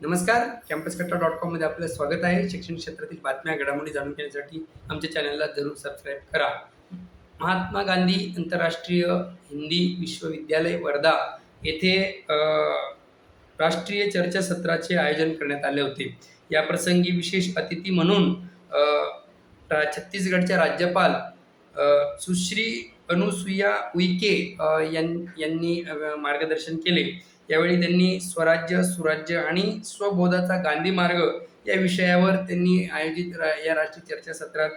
नमस्कार कॅम्पस कट्टा डॉट कॉममध्ये आपलं स्वागत आहे. शिक्षण क्षेत्रातील बातम्या घडामोडी जाणून घेण्यासाठी आमच्या चॅनलला जरूर सबस्क्राईब करा. महात्मा गांधी आंतरराष्ट्रीय हिंदी विश्वविद्यालय वर्धा येथे राष्ट्रीय चर्चासत्राचे आयोजन करण्यात आले होते. या प्रसंगी विशेष अतिथी म्हणून रा- छत्तीसगडच्या राज्यपाल सुश्री अनुसुया उईके यां- यांनी मार्गदर्शन केले. यावेळी त्यांनी स्वराज्य सुराज्य आणि स्वबोधाचा गांधी मार्ग या विषयावर त्यांनी आयोजित रा- या राष्ट्रीय चर्चासत्रात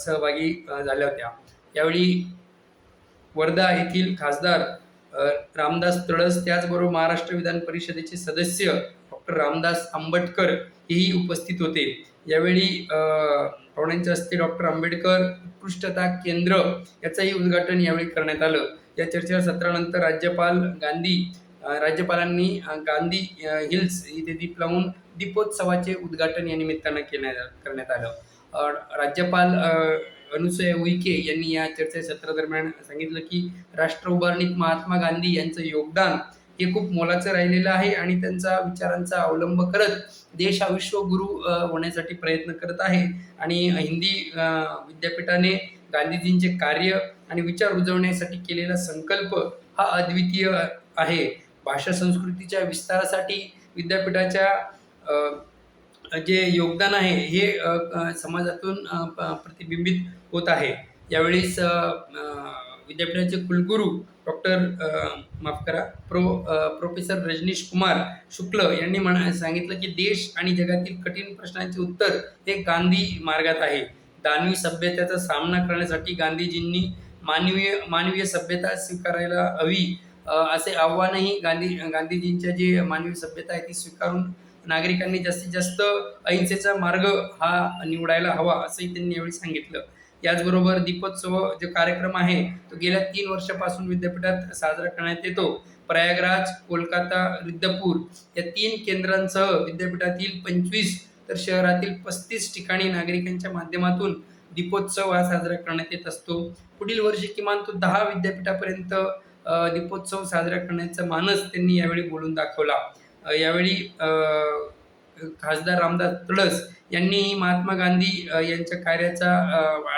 सहभागी झाल्या होत्या. यावेळी वर्धा येथील खासदार रामदास तळस त्याचबरोबर महाराष्ट्र विधान परिषदेचे सदस्य डॉक्टर रामदास आंबटकर हेही उपस्थित होते. यावेळी पाहुण्यांच्या हस्ते डॉक्टर आंबेडकर उत्कृष्टता केंद्र याचंही उद्घाटन यावेळी करण्यात आलं. या चर्चासत्रानंतर राज्यपाल गांधी राज्यपालांनी गांधी हिल्स इथे दीप लावून दीपोत्सवाचे उद्घाटन या निमित्तानं केल्या करण्यात आलं. राज्यपाल अनुसया उईके यांनी या चर्चासत्रादरम्यान सांगितलं की राष्ट्र उभारणीत महात्मा गांधी यांचं योगदान हे खूप मोलाचं राहिलेलं आहे आणि त्यांचा विचारांचा अवलंब करत देश हा विश्वगुरु होण्यासाठी प्रयत्न करत आहे. आणि हिंदी विद्यापीठाने गांधीजींचे कार्य आणि विचार रुजवण्यासाठी केलेला संकल्प हा अद्वितीय आहे. भाषा संस्कृतीच्या विस्तारासाठी विद्यापीठाच्या जे योगदान आहे हे समाजातून प्रतिबिंबित होत आहे. यावेळेस विद्यापीठाचे कुलगुरू डॉक्टर माफ करा प्रो प्रोफेसर रजनीश कुमार शुक्ल यांनी म्हणा सांगितलं की देश आणि जगातील कठीण प्रश्नांचे उत्तर हे गांधी मार्गात आहे. दानवी सभ्यतेचा सामना करण्यासाठी गांधीजींनी मानवीय मानवीय सभ्यता स्वीकारायला हवी असे आव्हानही गांधी गांधीजींच्या जे मानवी सभ्यता आहे ती स्वीकारून नागरिकांनी जास्तीत जास्त अहिंसेचा मार्ग हा निवडायला हवा असंही त्यांनी यावेळी सांगितलं. याचबरोबर दीपोत्सव जो कार्यक्रम आहे तो गेल्या तीन वर्षापासून विद्यापीठात साजरा करण्यात येतो. प्रयागराज कोलकाता रिद्धपूर या तीन केंद्रांसह विद्यापीठातील पंचवीस तर शहरातील पस्तीस ठिकाणी नागरिकांच्या माध्यमातून दीपोत्सव हा साजरा करण्यात येत असतो. पुढील वर्षी किमान तो दहा विद्यापीठापर्यंत दीपोत्सव साजरा करण्याचा मानस त्यांनी यावेळी बोलून दाखवला. यावेळी खासदार रामदास तळस यांनी महात्मा गांधी यांच्या कार्याचा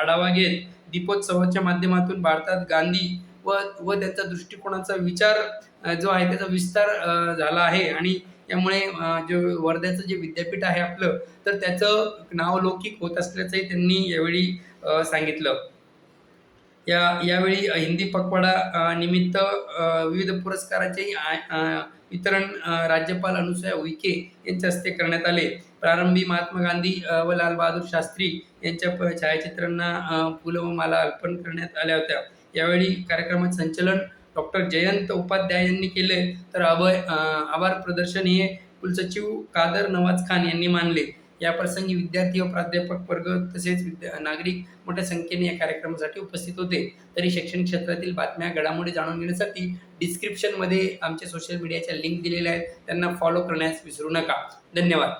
आढावा घेत दीपोत्सवाच्या माध्यमातून भारतात गांधी व व त्याचा दृष्टिकोनाचा विचार जो आहे त्याचा विस्तार झाला आहे. आणि त्यामुळे जे वर्ध्याचं जे विद्यापीठ आहे आपलं तर त्याचं नाव लौकिक होत असल्याचंही त्यांनी यावेळी सांगितलं. या यावेळी हिंदी पखवाडा निमित्त विविध पुरस्काराचेही वितरण राज्यपाल अनुसया उईके यांच्या हस्ते करण्यात आले. प्रारंभी महात्मा गांधी अ, व लालबहादूर शास्त्री यांच्या छायाचित्रांना फुलं व माला अर्पण करण्यात आल्या होत्या. यावेळी कार्यक्रमात संचलन डॉक्टर जयंत उपाध्याय यांनी केले. तर अभय आभार प्रदर्शन हे कुलसचिव कादर नवाज खान यांनी मानले. या प्रसंगी विद्यार्थी व प्राध्यापक वर्ग तसेच विद्या नागरिक मोठ्या संख्येने या कार्यक्रमासाठी उपस्थित होते. तरी शैक्षणिक क्षेत्रातील बातम्या घडामोडी जाणून घेण्यासाठी डिस्क्रिप्शनमध्ये आमच्या सोशल मीडियाच्या लिंक दिलेल्या आहेत. त्यांना फॉलो करण्यास विसरू नका. धन्यवाद.